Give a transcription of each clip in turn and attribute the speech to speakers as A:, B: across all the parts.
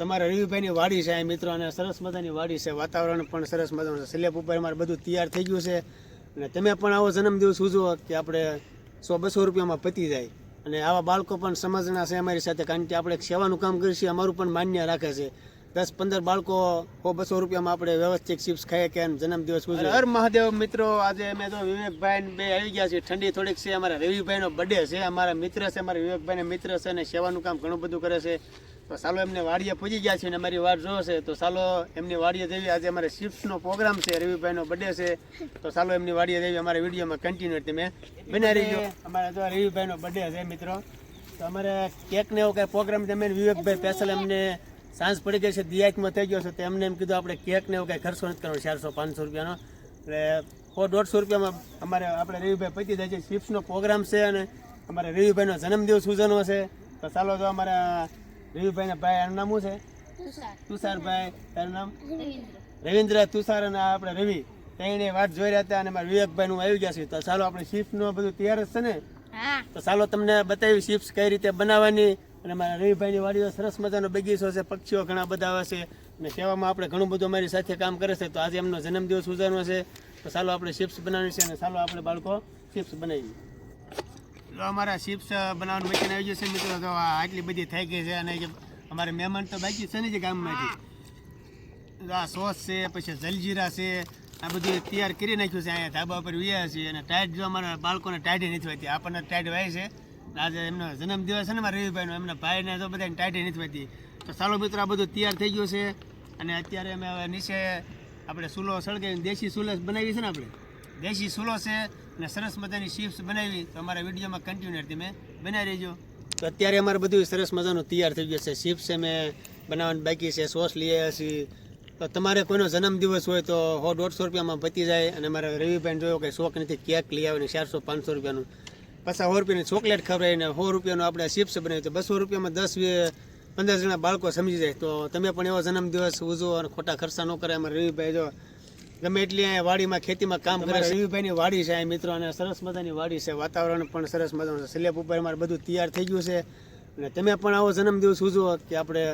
A: તમારા રવિભાઈની વાડી છે મિત્રો, અને સરસ મજાની વાડી છે. વાતાવરણ પણ સરસ મજાનું છે. સ્લેબ ઉપર અમારે બધું તૈયાર થઈ ગયું છે. અને તમે પણ આવો જન્મદિવસ ઉજવો કે આપણે સો બસો રૂપિયામાં પતી જાય. અને આવા બાળકો પણ સમજણા છે અમારી સાથે, કારણ કે આપણે સેવાનું કામ કરીશું અમારું પણ માન્ય રાખે છે. દસ પંદર બાળકો સો બસો રૂપિયામાં આપણે વ્યવસ્થિત ચિપ્સ ખાઈએ કે જન્મદિવસ હર મહાદેવ મિત્રો, આજે અમે તો વિવેકભાઈ બે આવી ગયા છીએ. ઠંડી થોડીક છે, અમારા રવિભાઈનો બર્થડે છે, અમારા મિત્ર છે, અમારા વિવેકભાઈના મિત્ર છે અને સેવાનું કામ ઘણું બધું કરે છે. તો ચાલો એમને વાડીએ પૂજી ગયા છે અને અમારી વાડ જોશે તો ચાલો એમની વાડીએ જઈએ. આજે અમારે શિફ્ટનો પ્રોગ્રામ છે. રવિભાઈનો બર્થડે છે. તો ચાલો એમની વાડીએ જઈએ. અમારા વિડીયોમાં કન્ટિન્યુ તમે બનાવી રહીજો અમારે જો રવિભાઈનો બર્થડે છે મિત્રો. તો અમારે કેકને એવો કઈ પ્રોગ્રામ તમે વિવેકભાઈ સ્પેશિયલ એમને સાંજ પડી ગઈ છે. દિયાકમાં થઈ ગયો છે. તો એમને એમ કીધું આપણે કેકને એવો કઈ ખર્ચો નથી કરવાનો ચારસો પાંચસો રૂપિયાનો. એટલે સો દોઢસો રૂપિયામાં અમારે આપણે રવિભાઈ પતી જાય છે. શિફ્ટનો પ્રોગ્રામ છે અને અમારે રવિભાઈનો જન્મદિવસ ઉજવવાનો છે. તો ચાલો તો અમારા રવિભાઈના ભાઈ એનું નામ શું છે? તુષારભાઈ તારું નામ? રવિન્દ્ર. તુષાર અને આપણે રવિ. ત્રણે વાત જોઈ રહ્યા હતા અને મારા વિવેકભાઈ નું આવી ગયા છે. તો ચાલો આપણે શિફ્ટનું બધું તૈયાર જ છે ને? તો ચાલો તમને બતાવી શિફ્ટ કઈ રીતે બનાવવાની. અને મારા રવિભાઈની વાડીઓ સરસ મજાનો બગીચો છે પક્ષીઓ ઘણા બધા આવે છે. અને સેવામાં આપણે ઘણું બધું અમારી સાથે કામ કરે છે. તો આજે એમનો જન્મદિવસ ઉજવવાનો છે. તો ચાલો આપણે ચિપ્સ બનાવવાની છે અને ચાલો આપણે બાળકો ચિપ્સ બનાવીએ. તો અમારા ચિપ્સ બનાવવાનું મશીન આવી ગયું છે મિત્રો. તો આટલી બધી થઈ ગઈ છે અને અમારે મહેમાન તો બાકી છે ને જે ગામમાંથી. આ સોસ છે, પછી જલજીરા છે, આ બધું તૈયાર કરી નાખ્યું છે અહીંયા ધાબા પર વ્યા છે અને ટાઈટ જો અમારા બાળકોને ટાઈટ નથી હોતી. આપણને ટાઈટ વાય છે. આજે એમનો જન્મદિવસ છે ને મારા રવિભાઈનો. એમના ભાઈને તો બધાને ટાઈટ નથી હોતી. તો ચાલો મિત્રો, આ બધું તૈયાર થઈ ગયું છે. અને અત્યારે અમે હવે નીચે આપણે સુલો સળગાવી દેશી સૂલો બનાવી છે ને આપણે. દેશી સૂલો છે અને સરસ મજાની શિપ્સ બનાવી. તો અમારા વિડીયોમાં કન્ટિન્યુ તમે બનાવી રહેજો. તો અત્યારે અમારે બધું સરસ મજાનું તૈયાર થઈ ગયું છે. ચિપ્સ અમે બનાવવાની બાકી છે. સોસ લઈ આવ્યા છીએ. તો તમારે કોઈનો જન્મદિવસ હોય તો સો દોઢસો રૂપિયામાં પતી જાય. અને મારા રવિભાઈ જોયો કે શોખ નથી કેક લઈ આવીને ચારસો, પાંચસો રૂપિયાનું. પાછા સો રૂપિયાની ચોકલેટ ખવડાવીને સો રૂપિયાનું આપણે ચિપ્સ બનાવી તો બસો રૂપિયામાં દસ પંદર જણા બાળકો સમજી જાય. તો તમે પણ એવો જન્મદિવસ ઉજવો અને ખોટા ખર્ચા ન કરે અમારા રવિભાઈ જો ગમે એટલી અહીંયા વાડીમાં ખેતીમાં કામ કરે રવિભાઈની વાડી છે અહીં મિત્રો અને સરસ મજાની વાડી છે. વાતાવરણ પણ સરસ મજાનું છે. સ્લેબ ઉપર અમારે બધું તૈયાર થઈ ગયું છે. અને તમે પણ આવો જન્મદિવસ ઉજવો કે આપણે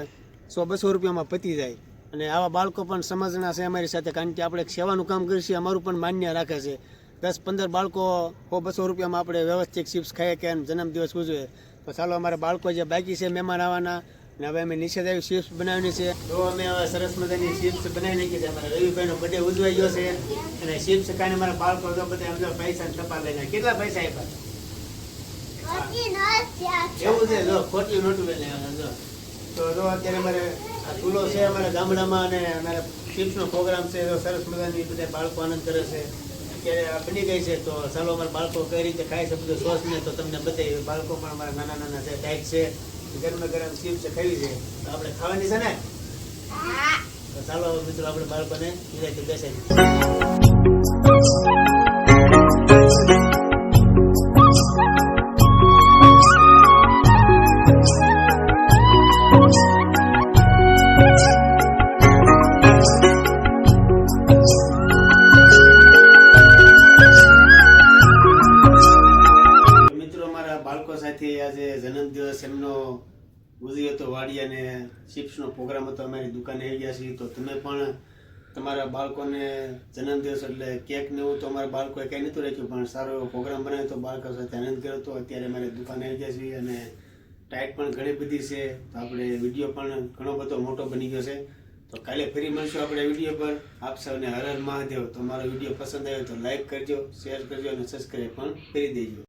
A: સો બસો રૂપિયામાં પતી જાય. અને આવા બાળકો પણ સમજણા છે અમારી સાથે કારણ કે આપણે સેવાનું કામ કરીશું અમારું પણ માન્ય રાખે છે. દસ પંદર બાળકો સો બસો રૂપિયામાં આપણે વ્યવસ્થિત ચિપ્સ ખાઈએ કે એમ જન્મદિવસ ઉજવે. તો ચાલો અમારા બાળકો જે બાકી છે મહેમાન આવવાના અને હવે અમે નીચે જ આવી ચિપ્સ બનાવવાની છે. તો અમે હવે સરસ મજાની ચિપ્સ બનાવી નાખી છે. અમારા રવિભાઈનો બર્થડે ઉજવાઈ ગયો છે. અને ચિપ્સ ખાઈને મારા બાળકો તો બધા એમ પૈસા ટપા લઈને કેટલા પૈસા આપ્યા? એવું છે? જો ખોટી નોટું લઈને જો. તો જો અત્યારે અમારે આ ચૂલો છે અમારા ગામડામાં અને અમારે ચિપ્સનો પ્રોગ્રામ છે. તો સરસ મજાની બધા બાળકો આનંદ કરે છે. અત્યારે બની ગઈ છે. તો ચાલો અમારા બાળકો કઈ રીતે ખાય છે બધું સોસ ને તો તમને બતાવી બાળકો પણ અમારા નાના નાના છે ટાઈટ છે. ગરમા ગરમ ચિપ્સ ખાવી છે તો આપણે ખાવાની છે ને? તો ચાલો મિત્રો આપણે બાળકોને વિદાય બેસાડી સાથે આજે જન્મદિવસ, એમનો ગુજરી હતો વાડી અને ચિપ્સનો પ્રોગ્રામ હતો, અમારી દુકાને આવી ગયા છીએ. તો તમે પણ તમારા બાળકોને જન્મદિવસ એટલે કેક ને એવું તો અમારા બાળકોએ કંઈ નહોતું રાખ્યું, પણ સારો એવો પ્રોગ્રામ બનાવ્યો તો બાળકો સાથે આનંદ કર્યો હતો. અત્યારે અમારી દુકાને આવી ગયા છીએ અને ટાઈટ પણ ઘણી બધી છે. તો આપણે વીડિયો પણ ઘણો બધો મોટો બની ગયો છે. તો કાલે ફરી મળશું આપણે વીડિયો પર. આપ સૌને હર હર મહાદેવ. તો મારો વીડિયો પસંદ આવ્યો તો લાઈક કરજો, શેર કરજો અને સબસ્ક્રાઈબ પણ કરી દેજો.